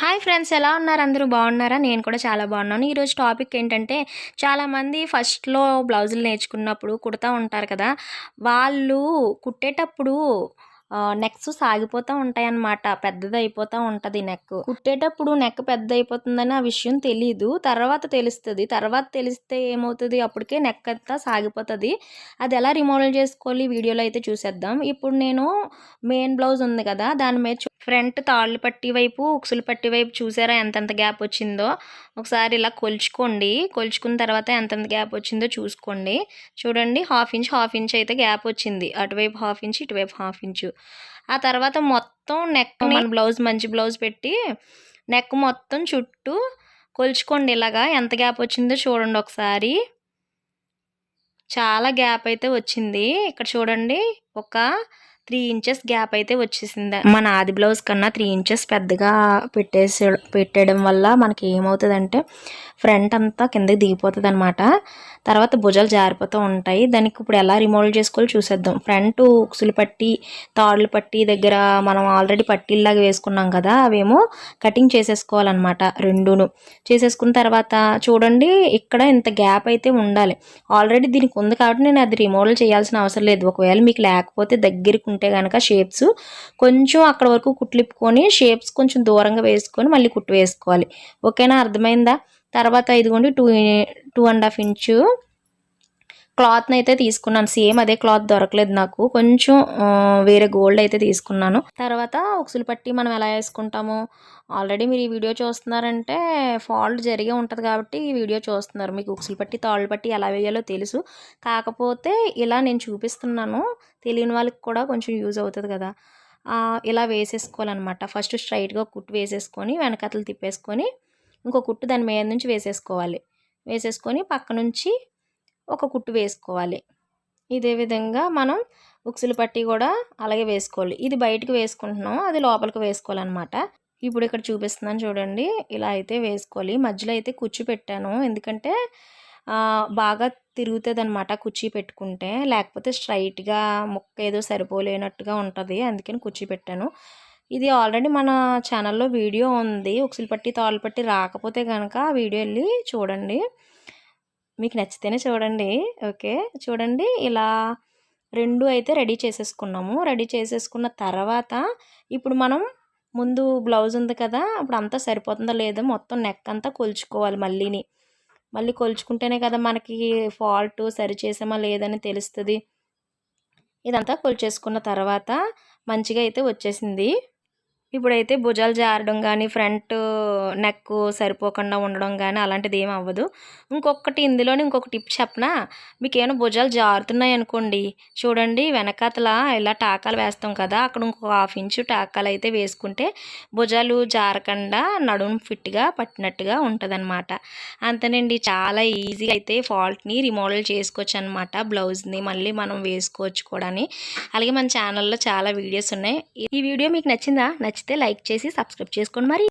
Hi friends ఎలా ఉన్నారు? అందరూ బాగున్నారా? నేను కూడా చాలా బాగున్నాను. ఈరోజు టాపిక్ ఏంటంటే చాలామంది ఫస్ట్లో బ్లౌజులు నేర్చుకున్నప్పుడు కుడతా ఉంటారు కదా వాళ్ళు కుట్టేటప్పుడు నెక్స్ సాగిపోతూ ఉంటాయి అన్నమాట పెద్దది అయిపోతూ ఉంటుంది నెక్ కుట్టేటప్పుడు నెక్ పెద్ద అయిపోతుందని ఆ విషయం తెలియదు తర్వాత తెలుస్తుంది. తర్వాత తెలిస్తే ఏమవుతుంది? అప్పటికే నెక్ అంతా సాగిపోతుంది. అది ఎలా రిమోడల్ చేసుకోవాలి? వీడియోలో అయితే చూసేద్దాం. ఇప్పుడు నేను మెయిన్ బ్లౌజ్ ఉంది కదా దాని మీద ఫ్రంట్ తాళ్ళు పట్టి వైపు ఉక్సులు పట్టి వైపు చూసారా ఎంతెంత గ్యాప్ వచ్చిందో? ఒకసారి ఇలా కొలుచుకోండి. కొలుచుకున్న తర్వాత ఎంతెంత గ్యాప్ వచ్చిందో చూసుకోండి. చూడండి హాఫ్ ఇంచ్ హాఫ్ ఇంచ్ అయితే గ్యాప్ వచ్చింది. అటువైపు హాఫ్ ఇంచ్ ఇటువైపు హాఫ్ ఇంచు. ఆ తర్వాత మొత్తం నెక్ మన బ్లౌజ్ మంచి బ్లౌజ్ పెట్టి నెక్ మొత్తం చుట్టూ కొలుచుకోండి ఇలాగా. ఎంత గ్యాప్ వచ్చిందో చూడండి ఒకసారి. చాలా గ్యాప్ అయితే వచ్చింది. ఇక్కడ చూడండి ఒక త్రీ ఇంచెస్ గ్యాప్ అయితే వచ్చేసింది. మన ఆది బ్లౌజ్ కన్నా త్రీ ఇంచెస్ పెద్దగా పెట్టేసి పెట్టడం వల్ల మనకి ఏమవుతుందంటే ఫ్రంట్ అంతా కిందకి దిగిపోతుంది అనమాట తర్వాత భుజాలు జారిపోతూ ఉంటాయి. దానికి ఇప్పుడు ఎలా రిమోల్డ్ చేసుకోవాలో చూసేద్దాం. ఫ్రంట్ ఉక్సులు పట్టి తాడులు పట్టి దగ్గర మనం ఆల్రెడీ పట్టీల్లాగా వేసుకున్నాం కదా అవేమో కటింగ్ చేసేసుకోవాలన్నమాట రెండును. చేసేసుకున్న తర్వాత చూడండి ఇక్కడ ఇంత గ్యాప్ అయితే ఉండాలి. ఆల్రెడీ దీనికి ఉంది కాబట్టి నేను అది రిమోల్డ్ చేయాల్సిన అవసరం లేదు. ఒకవేళ మీకు లేకపోతే దగ్గరికి ఉంటే కనుక షేప్స్ కొంచెం అక్కడ వరకు కుట్లిప్పుకొని షేప్స్ కొంచెం దూరంగా వేసుకొని మళ్ళీ కుట్టు వేసుకోవాలి. ఓకేనా? అర్థమైందా? తర్వాత ఇదిగోండి two two and half inch క్లాత్ని అయితే తీసుకున్నాను. సేమ్ అదే క్లాత్ దొరకలేదు నాకు. కొంచెం వేరే గోల్డ్ అయితే తీసుకున్నాను. తర్వాత ఉక్సులు పట్టి మనం ఎలా వేసుకుంటాము? ఆల్రెడీ మీరు ఈ వీడియో చూస్తున్నారంటే ఫాల్ట్ జరిగే ఉంటుంది కాబట్టి ఈ వీడియో చూస్తున్నారు. మీకు ఉక్సులు పట్టి తాళ్ళు పట్టి ఎలా వేయాలో తెలుసు. కాకపోతే ఇలా నేను చూపిస్తున్నాను. తెలియని వాళ్ళకి కూడా కొంచెం యూజ్ అవుతుంది కదా. ఇలా వేసేసుకోవాలన్నమాట. ఫస్ట్ స్ట్రైట్గా కుట్టు వేసేసుకొని వెనకతలు తిప్పేసుకొని ఇంకో కుట్టు దాని మీద నుంచి వేసేసుకోవాలి. వేసేసుకొని పక్క నుంచి ఒక కుట్టు వేసుకోవాలి. ఇదే విధంగా మనం ఉక్సులు పట్టి కూడా అలాగే వేసుకోవాలి. ఇది బయటకు వేసుకుంటున్నాం అది లోపలికి వేసుకోవాలన్నమాట. ఇప్పుడు ఇక్కడ చూపిస్తున్నాను చూడండి ఇలా అయితే వేసుకోవాలి. మధ్యలో అయితే కుర్చీ పెట్టాను. ఎందుకంటే బాగా తిరుగుతుంది అనమాట కుర్చీ పెట్టుకుంటే. లేకపోతే స్ట్రైట్గా ముక్క ఏదో సరిపోలేనట్టుగా ఉంటుంది. అందుకని కుర్చీ పెట్టాను. ఇది ఆల్రెడీ మన ఛానల్లో వీడియో ఉంది. ఉక్సులు పట్టి తాళ్ళు పట్టి రాకపోతే కనుక వీడియో వెళ్ళి చూడండి. మీకు నచ్చితేనే చూడండి. ఓకే? చూడండి ఇలా రెండు అయితే రెడీ చేసేసుకున్నాము. రెడీ చేసేసుకున్న తర్వాత ఇప్పుడు మనం ముందు బ్లౌజ్ ఉంది కదా ఇప్పుడు అంతా సరిపోతుందో లేదో మొత్తం నెక్ అంతా కొలుచుకోవాలి మళ్ళీని. మళ్ళీ కొలుచుకుంటేనే కదా మనకి ఫాల్ట్ సరి చేసామా లేదని తెలుస్తుంది. ఇదంతా కొలిచేసుకున్న తర్వాత మంచిగా అయితే వచ్చేసింది. ఇప్పుడైతే భుజాలు జారడం కానీ ఫ్రంట్ నెక్ సరిపోకుండా ఉండడం కానీ అలాంటిది ఏమి అవ్వదు. ఇంకొకటి ఇందులోనే ఇంకొక టిప్ చెప్పనా? మీకు ఏమైనా భుజాలు జారుతున్నాయి అనుకోండి చూడండి వెనకాతల ఇలా టాకాలు వేస్తాం కదా అక్కడ ఇంకొక హాఫ్ ఇంచు టాకాలు అయితే వేసుకుంటే భుజాలు జారకుండా నడుము ఫిట్గా పట్టినట్టుగా ఉంటుంది అనమాట అంతేనండి చాలా ఈజీగా అయితే ఫాల్ట్ని రిమోడల్ చేసుకోవచ్చు అనమాట బ్లౌజ్ని మళ్ళీ మనం వేసుకోవచ్చు కూడా అలాగే మన ఛానల్లో చాలా వీడియోస్ ఉన్నాయి. ఈ వీడియో మీకు నచ్చిందా? నచ్చింది నచ్చితే లైక్ చేసి సబ్స్క్రైబ్ చేసుకోండి మరి